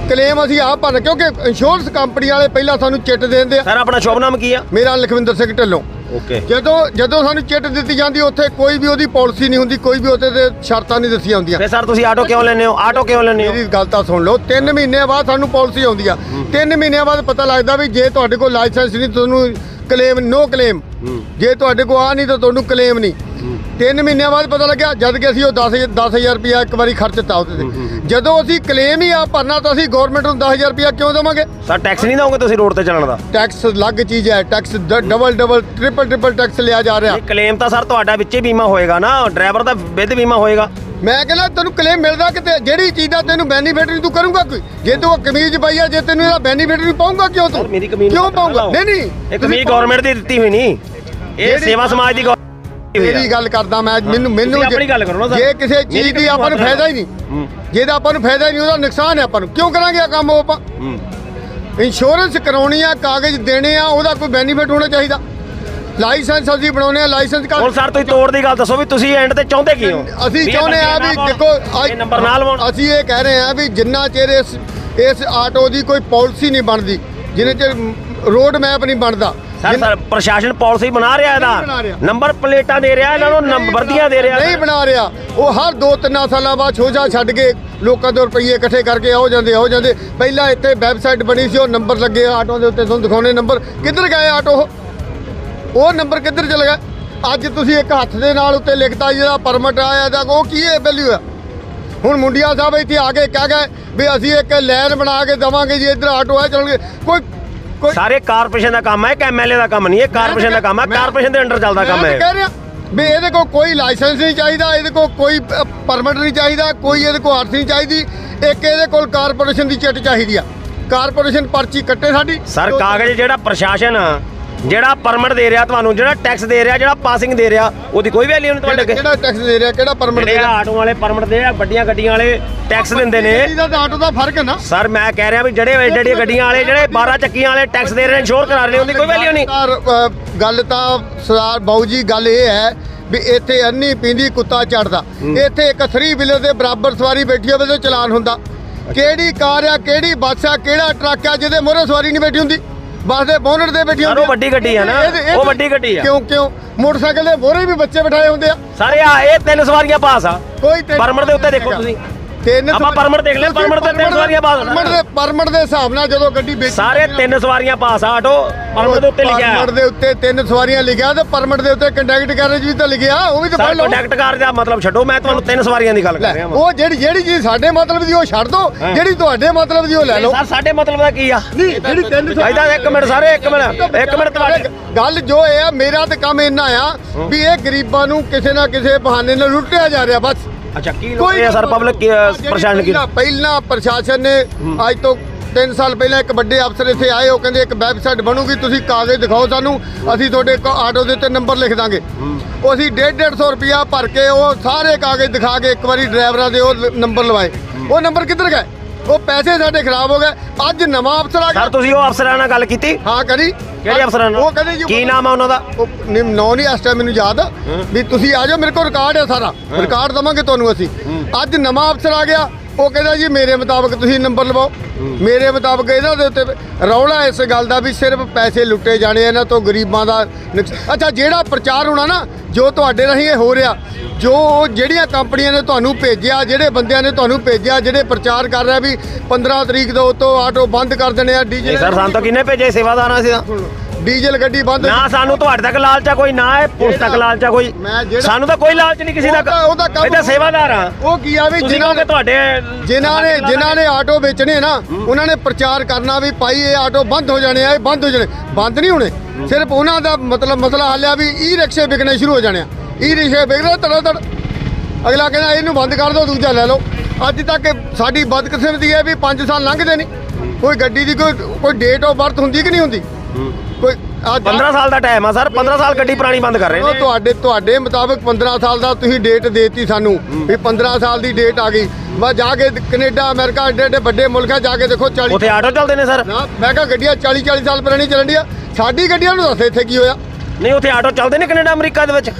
ਕਲੇਮ ਅਸੀਂ ਆਪ ਭਰਨਾ ਕਿਉਂਕਿ ਇੰਸ਼ੋਰੈਂਸ ਕੰਪਨੀ ਵਾਲੇ ਪਹਿਲਾਂ ਸਾਨੂੰ ਚਿੱਟ ਦੇ ਦਿੰਦੇ ਆ। ਸਰ ਆਪਣਾ ਸ਼ੁਭ ਨਾਮ ਕੀ ਆ? ਮੇਰਾ ਲਖਵਿੰਦਰ ਸਿੰਘ ਢਿੱਲੋਂ। ਓਕੇ ਜਦੋਂ ਜਦੋਂ ਸਾਨੂੰ ਚਿੱਟ ਦਿੱਤੀ ਜਾਂਦੀ ਉੱਥੇ ਕੋਈ ਵੀ ਉਹਦੀ ਪਾਲਿਸੀ ਨਹੀਂ ਹੁੰਦੀ ਕੋਈ ਵੀ ਉਹਦੇ ਤੇ ਸ਼ਰਤਾਂ ਨਹੀਂ ਦੱਸੀਆਂ ਹੁੰਦੀਆਂ। ਫੇ ਸਰ ਤੁਸੀਂ ਆਟੋ ਕਿਉਂ ਲੈਂਦੇ ਹੋ? ਆਟੋ ਕਿਉਂ ਲੈਂਦੇ ਹੋ? ਮੇਰੀ ਗੱਲ ਤਾਂ ਸੁਣ ਲਓ 3 ਮਹੀਨਿਆਂ ਬਾਅਦ ਸਾਨੂੰ ਪਾਲਿਸੀ ਆਉਂਦੀ ਆ। 3 ਮਹੀਨਿਆਂ ਬਾਅਦ ਪਤਾ ਲੱਗਦਾ ਵੀ ਜੇ ਤੁਹਾਡੇ ਕੋਲ ਲਾਇਸੈਂਸ ਨਹੀਂ ਤੁਹਾਨੂੰ ਕਲੇਮ ਨੋ ਕਲੇਮ ਜੇ ਤੁਹਾਡੇ ਕੋਲ ਆ ਨਹੀਂ ਤਾਂ ਤੁਹਾਨੂੰ ਕਲੇਮ ਨਹੀਂ। 3 ਮਹੀਨਿਆਂ ਬਾਅਦ ਪਤਾ ਲੱਗਿਆ ਜਦ ਕਿ ਅਸੀਂ ਉਹ 10 10000 ਰੁਪਇਆ ਇੱਕ ਵਾਰੀ ਖਰਚਤਾ ਉਹਦੇ ਤੇ। ਜਦੋਂ ਅਸੀਂ ਕਲੇਮ ਹੀ ਆ ਭਰਨਾ ਤਾਂ ਅਸੀਂ ਗਵਰਨਮੈਂਟ ਨੂੰ 10000 ਰੁਪਇਆ ਕਿਉਂ ਦੇਵਾਂਗੇ? ਸਰ ਟੈਕਸ ਨਹੀਂ ਦਓਗੇ ਤੁਸੀਂ ਰੋਡ ਤੇ ਚੱਲਣ ਦਾ? ਟੈਕਸ ਅਲੱਗ ਚੀਜ਼ ਹੈ tax double double triple triple tax ਲਿਆ ਜਾ ਰਿਹਾ। ਕਲੇਮ ਤਾਂ ਸਰ ਤੁਹਾਡਾ ਵਿੱਚੇ ਬੀਮਾ ਹੋਏਗਾ ਨਾ ਡਰਾਈਵਰ ਦਾ ਵਿਦ ਬੀਮਾ ਹੋਏਗਾ। ਮੈਂ ਕਹਿੰਦਾ ਤੈਨੂੰ ਕਲੇਮ ਮਿਲਦਾ ਕਿਤੇ? ਜਿਹੜੀ ਚੀਜ਼ ਦਾ ਤੈਨੂੰ ਬੈਨੀਫਿਟ ਨਹੀਂ ਤੂੰ ਕਰੂੰਗਾ ਕੋਈ? ਜੇ ਤੂੰ ਕਮੀਜ਼ ਪਾਈ ਆ ਜੇ ਤੈਨੂੰ ਇਹਦਾ ਬੈਨੀਫਿਟ ਨਹੀਂ ਪਾਉਂਗਾ ਕਿਉਂ ਤੂੰ? ਕਿਉਂ ਪਾਉਂਗਾ ਨਹੀਂ ਨਹੀਂ। ਇਹ ਕਮੀਜ਼ ਗਵਰਨਮੈਂਟ ਦੀ ਦਿੱਤੀ ਹੋਈ ਨਹੀਂ। ਇਹ ਸੇਵਾ ਸਮਾਜ ਦੀ ਮੇਰੀ ਗੱਲ ਕਰਦਾ ਮੈਂ ਮੈਨੂੰ ਮੈਨੂੰ ਆਪਣੀ ਗੱਲ ਕਰੋ ਨਾ ਸਰ। ਜੇ ਕਿਸੇ ਚੀਜ਼ ਦੀ ਆਪਾਂ ਨੂੰ ਫਾਇਦਾ ਹੀ ਨਹੀਂ। ਹੂੰ। ਜੇ ਤਾਂ ਆਪਾਂ ਨੂੰ ਫਾਇਦਾ ਹੀ ਨਹੀਂ ਉਹਦਾ ਨੁਕਸਾਨ ਹੈ ਆਪਾਂ ਨੂੰ। ਕਿਉਂ ਕਰਾਂਗੇ ਆ ਕੰਮ ਉਹ ਆਪਾਂ ਇੰਸ਼ੋਰੈਂਸ ਕਰਾਉਣੀ ਆ ਕਾਗਜ਼ ਦੇਣੇ ਆ ਉਹਦਾ ਕੋਈ ਬੈਨੀਫਿਟ ਹੋਣਾ ਚਾਹੀਦਾ। ਲਾਇਸੈਂਸ ਅਸੀਂ ਬਣਾਉਣੇ ਆ ਲਾਇਸੈਂਸ ਹੁਣ ਸਰ ਤੁਸੀਂ ਤੋੜ ਦੀ ਗੱਲ ਦੱਸੋ ਵੀ ਤੁਸੀਂ ਐਂਡ ਤੇ ਚਾਹੁੰਦੇ ਕੀ ਹੋ? ਅਸੀਂ ਚਾਹੁੰਦੇ ਆ ਵੀ ਦੇਖੋ ਇਹ ਨੰਬਰ ਨਾਲ ਅਸੀਂ ਇਹ ਕਹਿ ਰਹੇ ਆ ਵੀ ਜਿੰਨਾ ਚਿਰ ਇਸ ਇਸ ਆਟੋ ਦੀ ਕੋਈ ਪਾਲਿਸੀ ਨਹੀਂ ਬਣਦੀ ਜਿੰਨੇ ਚਿਰ ਰੋਡ ਮੈਪ ਨਹੀਂ ਬਣਦਾ ਸਰ ਸਰ ਪ੍ਰਸ਼ਾਸਨ ਪਾਲਿਸੀ ਬਣਾ ਰਿਹਾ ਇਹਦਾ। ਨੰਬਰ ਪਲੇਟਾਂ ਦੇ ਰਿਹਾ ਇਹਨਾਂ ਨੂੰ ਵਰਦੀਆਂ ਦੇ ਰਿਹਾ। ਨਹੀਂ ਬਣਾ ਰਿਹਾ। ਉਹ ਹਰ 2-3 ਸਾਲਾਂ ਬਾਅਦ ਛੋਜਾ ਛੱਡ ਕੇ ਲੋਕਾਂ ਦੇ ਰੁਪਈਏ ਇਕੱਠੇ ਕਰਕੇ ਆਉ ਜਾਂਦੇ ਆਉ ਜਾਂਦੇ। ਪਹਿਲਾਂ ਇੱਥੇ ਵੈਬਸਾਈਟ ਬਣੀ ਸੀ ਉਹ ਨੰਬਰ ਲੱਗੇ ਆਟੋ ਦੇ ਉੱਤੇ ਤੁਹਾਨੂੰ ਦਿਖਾਉਣੇ ਨੰਬਰ। ਕਿੱਧਰ ਗਏ ਆਟੋ ਉਹ? ਨੰਬਰ ਕਿੱਧਰ ਚਲ ਗਿਆ ਅੱਜ ਤੁਸੀਂ ਇੱਕ ਹੱਥ ਦੇ ਨਾਲ ਉੱਤੇ ਲਿਖਤਾ ਜਿਹਦਾ ਪਰਮਿਟ ਆਇਆ ਦਾ ਉਹ ਕੀ ਹੈ ਵੈਲਿਊ ਹੈ? ਹੁਣ ਮੁੰਡਿਆ ਸਾਹਿਬ ਇੱਥੇ ਆ ਕੇ ਕਹਿ ਗਏ ਵੀ ਅਸੀਂ ਇੱਕ ਲਾਈਨ ਬਣਾ ਕੇ ਦਵਾਂਗੇ ਜੀ ਇੱਧਰ ਆਟੋ ਆ ਚੱਲਣਗੇ। ਕੋਈ ਸਾਰੇ ਕਾਰਪੋਰੇਸ਼ਨ ਦਾ ਕੰਮ ਹੈ ਇੱਕ ਐਮਐਲਏ ਦਾ ਕੰਮ ਨਹੀਂ ਇਹ ਕਾਰਪੋਰੇਸ਼ਨ ਦਾ ਕੰਮ ਹੈ ਕਾਰਪੋਰੇਸ਼ਨ ਦੇ ਅੰਡਰ ਚੱਲਦਾ ਕੰਮ ਹੈ। ਤਾਂ ਕਹਿ ਰਿਹਾ ਵੀ ਇਹਦੇ ਕੋਲ ਕੋਈ ਲਾਇਸੈਂਸ ਨਹੀਂ ਚਾਹੀਦਾ ਇਹਦੇ ਕੋਲ ਕੋਈ ਪਰਮਿਟ ਨਹੀਂ ਚਾਹੀਦਾ ਕੋਈ ਇਹਦੇ ਕੋਲ ਆਰਸੀ ਨਹੀਂ ਚਾਹੀਦੀ। ਇੱਕ ਇਹਦੇ ਕੋਲ ਕਾਰਪੋਰੇਸ਼ਨ ਦੀ ਚਿੱਟ ਚਾਹੀਦੀ ਆ। ਕਾਰਪੋਰੇਸ਼ਨ ਪਰਚੀ ਕੱਟੇ ਸਾਡੀ। ਸਰ ਕਾਗਜ਼ ਜਿਹੜਾ ਪ੍ਰਸ਼ਾਸਨ ਆ, ਜਿਹੜਾ ਪਰਮਿਟ ਦੇ ਰਿਹਾ ਤੁਹਾਨੂੰ ਜਿਹੜਾ ਟੈਕਸ ਦੇ ਰਿਹਾ ਜਿਹੜਾ ਪਾਸਿੰਗ ਦੇ ਰਿਹਾ ਉਹਦੀ ਕੋਈ ਵੈਲਿਊ ਨਹੀਂ ਤੁਹਾਡੇ ਅੱਗੇ? ਕਿਹੜਾ ਟੈਕਸ ਦੇ ਰਿਹਾ ਕਿਹੜਾ ਪਰਮਿਟ ਦੇ ਜਿਹੜੇ ਰਿਹਾ? ਆਟੋ ਵਾਲੇ ਪਰਮਿਟ ਦੇ ਆ ਵੱਡੀਆਂ ਗੱਡੀਆਂ ਵਾਲੇ ਟੈਕਸ ਦਿੰਦੇ ਨੇ। ਇਹਦਾ ਤਾਂ ਆਟੋ ਦਾ ਫ਼ਰਕ ਹੈ ਨਾ। ਸਰ ਮੈਂ ਕਹਿ ਰਿਹਾ ਵੀ ਜਿਹੜੇ ਏਡੇ ਏਡੀਆਂ ਗੱਡੀਆਂ ਵਾਲੇ ਜਿਹੜੇ 12 ਚੱਕੀਆਂ ਵਾਲੇ ਟੈਕਸ ਦੇ ਰਹੇ ਨੇ ਇੰਸ਼ੋਰ ਕਰਾ ਰਹੇ ਨੇ ਉਹਦੀ ਕੋਈ ਵੈਲਿਊ ਨਹੀਂ। ਅ, ਗੱਲ ਤਾਂ ਸਰਦਾਰ ਬਾਊ ਜੀ ਗੱਲ ਇਹ ਹੈ ਵੀ ਇੱਥੇ ਅੰਨੀ ਪੀਂਦੀ ਕੁੱਤਾ ਚੜਦਾ। ਇੱਥੇ ਇੱਕ 3 ਵੀਲਰ ਦੇ ਬਰਾਬਰ ਸਵਾਰੀ ਬੈਠੀ ਹੋਵੇ ਤੇ ਚਲਾਨ ਹੁੰਦਾ। ਕਿਹੜੀ ਕਾਰ ਆ ਕਿਹੜੀ ਬੱਸ ਆ ਕਿਹੜਾ ਟਰੱਕ ਆ ਜਿਹਦੇ ਮੋਹਰੇ ਸਵਾਰੀ ਨਹੀਂ ਬੈਠੀ ਹੁੰਦੀ? ਬੱਸ ਦੇ ਬੋਨਟ ਤੇ ਬੈਠੀ ਹੁੰਦੀ ਉਹ ਵੱਡੀ ਗੱਡੀ ਆ ਨਾ, ਉਹ ਵੱਡੀ ਗੱਡੀ ਆ। ਕਿਉਂ ਕਿਉਂ? ਮੋਟਰਸਾਈਕਲ ਦੇ ਮੋਹਰੇ ਵੀ ਬੱਚੇ ਬਿਠਾਏ ਹੁੰਦੇ ਆ। ਸਾਰੇ ਆ ਇਹ ਤਿੰਨ ਸਵਾਰੀਆਂ ਪਾਸ ਆ। ਕੋਈ ਪਰਮਿਟ ਦੇ ਉੱਤੇ ਦੇਖੋ ਤੁਸੀਂ। ਤਿੰਨ ਆਪਾਂ ਪਰਮਿਟ ਦੇਖ ਲਿਆ, ਪਰਮਿਟ ਤੇ ਤਿੰਨ ਸਵਾਰੀਆਂ ਹੋਣਾ। ਪਰਮਿਟ ਦੇ ਪਰਮਿਟ ਦੇ ਹਿਸਾਬ ਨਾਲ ਜਦੋਂ ਗੱਡੀ ਵੇਚੀ ਸਾਰੇ ਤਿੰਨ ਸਵਾਰੀਆਂ ਪਾਸ ਆਟੋ ਪਰਮਿਟ ਦੇ ਉੱਤੇ ਲਿਖਿਆ। ਪਰਮਿਟ ਦੇ ਉੱਤੇ ਤਿੰਨ ਸਵਾਰੀਆਂ ਲਿਖਿਆ ਤੇ ਪਰਮਿਟ ਦੇ ਉੱਤੇ ਕੰਡਕਟ ਕੈਰੇਜ ਵੀ ਤਾਂ ਲਿਖਿਆ ਉਹ ਵੀ ਤਾਂ ਪੜ੍ਹ ਲਓ। ਦਾ ਮਤਲਬ ਛੱਡੋ ਮੈਂ ਤੁਹਾਨੂੰ ਤਿੰਨ ਸਵਾਰੀਆਂ ਦੀ ਗੱਲ ਕਰ ਰਿਹਾ ਉਹ ਜਿਹੜੀ ਜਿਹੜੀ ਚੀਜ਼ ਸਾਡੇ ਮਤਲਬ ਦੀ ਉਹ ਛੱਡ ਦੋ। ਜਿਹੜੀ ਤੁਹਾਡੇ ਮਤਲਬ ਦੀ ਉਹ ਲੈ ਲਓ। ਸਰ ਸਾਡੇ ਮਤਲਬ ਦਾ ਕੀ ਆ? ਨਹੀਂ ਜਿਹੜੀ ਤਿੰਨ ਇਹਦਾ ਇੱਕ ਮਿੰਟ ਸਾਰੇ ਇੱਕ ਮਿੰਟ ਇੱਕ ਮਿੰਟ ਤੁਹਾਡੇ ਗੱਲ ਜੋ ਇਹ ਆ ਮੇਰਾ ਤੇ ਕੰਮ ਇੰਨਾ ਆ ਵੀ ਇਹ ਗਰੀਬਾਂ ਨੂੰ ਕਿਸੇ ਨਾ ਕਿਸੇ ਬਹਾਨੇ ਨਾਲ ਲੁੱਟਿਆ ਜਾ ਰਿਹਾ ਬਸ। ਅੱਛਾ ਕੀ ਲੋਕ ਇਹ ਸਰ ਪਬਲਿਕ ਪ੍ਰਸ਼ਾਸਨ ਕੀ ਪਹਿਲਾਂ- ਪਹਿਲਾਂ ਪ੍ਰਸ਼ਾਸਨ ਨੇ ਅੱਜ ਤੋਂ 3 ਸਾਲ ਪਹਿਲਾਂ ਇੱਕ ਵੱਡੇ ਅਫਸਰ ਇੱਥੇ ਆਏ ਉਹ ਕਹਿੰਦੇ ਇੱਕ ਵੈਬਸਾਈਟ ਬਣੂਗੀ ਤੁਸੀਂ ਕਾਗਜ਼ ਦਿਖਾਓ ਸਾਨੂੰ ਅਸੀਂ ਤੁਹਾਡੇ ਕੋ- ਆਟੋ ਦੇ ਉੱਤੇ ਨੰਬਰ ਲਿਖ ਦਾਂਗੇ। ਉਹ ਅਸੀਂ 150 ਰੁਪਿਆ ਭਰ ਕੇ ਉਹ ਸਾਰੇ ਕਾਗਜ਼ ਦਿਖਾ ਕੇ ਇੱਕ ਵਾਰੀ ਡਰਾਈਵਰਾਂ ਦੇ ਉਹ ਨੰਬਰ ਲਵਾਏ। ਉਹ ਨੰਬਰ ਕਿੱਧਰ ਗਏ? ਉਹ ਪੈਸੇ ਸਾਡੇ ਖਰਾਬ ਹੋ ਗਏ। ਅੱਜ ਨਵਾਂ ਅਫਸਰ ਆ ਸਰ ਗਿਆ ਤੁਸੀਂ ਉਹ ਅਫਸਰਾਂ ਨਾਲ ਗੱਲ ਕੀਤੀ? ਹਾਂ ਕਰੀ। ਕਿਹੜੇ ਅਫਸਰਾਂ ਨਾਲ? ਉਹ ਕਹਿੰਦੇ ਜੀ ਕੀ ਨਾਮ ਆ ਉਹਨਾਂ ਦਾ? ਉਹ ਨੌ ਨਹੀਂ ਇਸ ਟਾਈਮ ਮੈਨੂੰ ਯਾਦ। ਵੀ ਤੁਸੀਂ ਆ ਜਾਓ ਮੇਰੇ ਕੋਲ ਰਿਕਾਰਡ ਹੈ ਸਾਰਾ। ਰਿਕਾਰਡ ਦਵਾਂਗੇ ਤੁਹਾਨੂੰ ਅਸੀਂ। ਅੱਜ ਨਵਾਂ ਅਫਸਰ ਆ ਗਿਆ। ਉਹ ਕਹਿੰਦਾ ਜੀ ਮੇਰੇ ਮੁਤਾਬਕ ਤੁਸੀਂ ਨੰਬਰ ਲਵਾਓ। ਮੇਰੇ ਮੁਤਾਬਕ ਇਹਨਾਂ ਦੇ ਉੱਤੇ ਰੌਲਾ ਇਸ ਗੱਲ ਦਾ ਵੀ ਸਿਰਫ ਪੈਸੇ ਲੁੱਟੇ ਜਾਣੇ ਇਹਨਾਂ ਤੋਂ ਗਰੀਬਾਂ ਦਾ ਨੁਕਸ- ਅੱਛਾ, ਜਿਹੜਾ ਪ੍ਰਚਾਰ ਹੋਣਾ ਨਾ, ਜੋ ਤੁਹਾਡੇ ਰਾਹੀਂ ਇਹ ਹੋ ਰਿਹਾ, ਜੋ ਜਿਹੜੀਆਂ ਕੰਪਨੀਆਂ ਨੇ ਤੁਹਾਨੂੰ ਭੇਜਿਆ, ਜਿਹੜੇ ਬੰਦਿਆਂ ਨੇ ਤੁਹਾਨੂੰ ਭੇਜਿਆ, ਜਿਹੜੇ ਪ੍ਰਚਾਰ ਕਰ ਰਿਹਾ ਵੀ 15 ਤਰੀਕ ਤੋਂ ਤੋਂ ਆਟੋ ਬੰਦ ਕਰ ਦੇਣੇ ਆ ਨਹੀਂ ਡੀਜ਼ਲ ਸਰ, ਸਾਨੂੰ ਤਾਂ ਕਿੰਨੇ ਭੇਜੇ ਸੇਵਾਦਾਰਾਂ ਸੀ ਡੀਜ਼ਲ ਗੱਡੀ ਬੰਦ ਨਾ ਸਾਨੂੰ ਤੁਹਾਡੇ ਤੱਕ ਲਾਲਚ ਕੋਈ ਨਾ ਹੈ ਪੁਲਿਸ ਤੱਕ ਲਾਲਚ ਕੋਈ ਸਾਨੂੰ ਤਾਂ ਕੋਈ ਲਾਲਚ ਨਹੀਂ ਕਿਸੇ ਦਾ। ਉਹ ਤਾਂ- ਉਹ ਤਾਂ ਕੰਮ- ਇਹ ਤਾਂ ਸੇਵਾਦਾਰ ਆ। ਉਹ ਕੀ ਆ ਵੀ ਜਿਨ੍ਹਾਂ ਕਹੋਗੇ ਤੁਹਾਡੇ ਜਿਨ੍ਹਾਂ ਨੇ ਜਿਨ੍ਹਾਂ ਨੇ ਆਟੋ ਵੇਚਣੇ ਨਾ ਉਹਨਾਂ ਨੇ ਪ੍ਰਚਾਰ ਕਰਨਾ ਵੀ ਭਾਈ ਇਹ ਆਟੋ ਬੰਦ ਹੋ ਜਾਣੇ ਆ ਇਹ ਬੰਦ ਹੋ ਜਾਣੇ। ਬੰਦ ਨਹੀਂ ਹੋਣੇ। ਸਿਰਫ ਉਹਨਾਂ ਦਾ ਮਤਲਬ ਮਸਲਾ ਹੱਲ ਆ ਵੀ ਈ ਰਿਕਸ਼ੇ ਵਿਕਣੇ ਸ਼ੁਰੂ ਹੋ ਜਾਣੇ ਆ। ਈ ਰਿਕਸ਼ੇ ਵਿਕਦੇ ਤੜਾ ਤੜ। ਅਗਲਾ ਕਹਿੰਦਾ ਇਹਨੂੰ ਬੰਦ ਕਰ ਦਿਓ ਦੂਜਾ ਲੈ ਲਓ। ਅੱਜ ਤੱਕ ਸਾਡੀ ਬਦਕਿਸਮਤੀ ਹੈ ਵੀ 5 ਸਾਲ ਲੰਘਦੇ ਨਹੀਂ। ਕੋਈ ਗੱਡੀ ਦੀ ਕੋਈ ਕੋਈ ਡੇਟ ਆਫ ਬਰਥ ਹੁੰਦੀ ਕਿ ਨਹੀਂ ਹੁੰਦੀ? ਕੋਈ ਅੱਜ 15 ਸਾਲ ਦਾ ਟਾਈਮ ਆ ਸਰ 15 ਸਾਲ ਗੱਡੀ ਪੁਰਾਣੀ ਬੰਦ ਕਰ ਰਹੇ ਨੇ। ਤੁਹਾਡੇ ਤੁਹਾਡੇ ਮੁਤਾਬਕ 15 ਸਾਲ ਦਾ ਤੁਸੀਂ ਡੇਟ ਦੇਤੀ ਸਾਨੂੰ ਵੀ 15 ਸਾਲ ਦੀ ਡੇਟ ਆ ਗਈ। ਬਸ ਜਾ ਕੇ ਕੈਨੇਡਾ ਅਮਰੀਕਾ ਏਡੇ ਏਡੇ ਵੱਡੇ ਮੁਲਕਾਂ ਜਾ ਕੇ ਦੇਖੋ 40 ਉੱਥੇ ਆਟੋ ਚੱਲਦੇ ਨੇ ਸਰ। ਮੈਂ ਕਿਹਾ ਗੱਡੀਆਂ 40 40 ਸਾਲ ਪੁਰਾਣੀ ਚੱਲਣ ਡੀਆਂ ਸਾਡੀ ਗੱਡੀਆਂ ਨੂੰ ਦੱਸ ਇੱਥੇ ਕੀ ਹੋਇਆ? ਨਹੀਂ ਉੱਥੇ ਆਟੋ ਚੱਲਦੇ ਨੇ ਕੈਨੇਡਾ ਅਮਰੀਕਾ ਦੇ ਵਿੱਚ?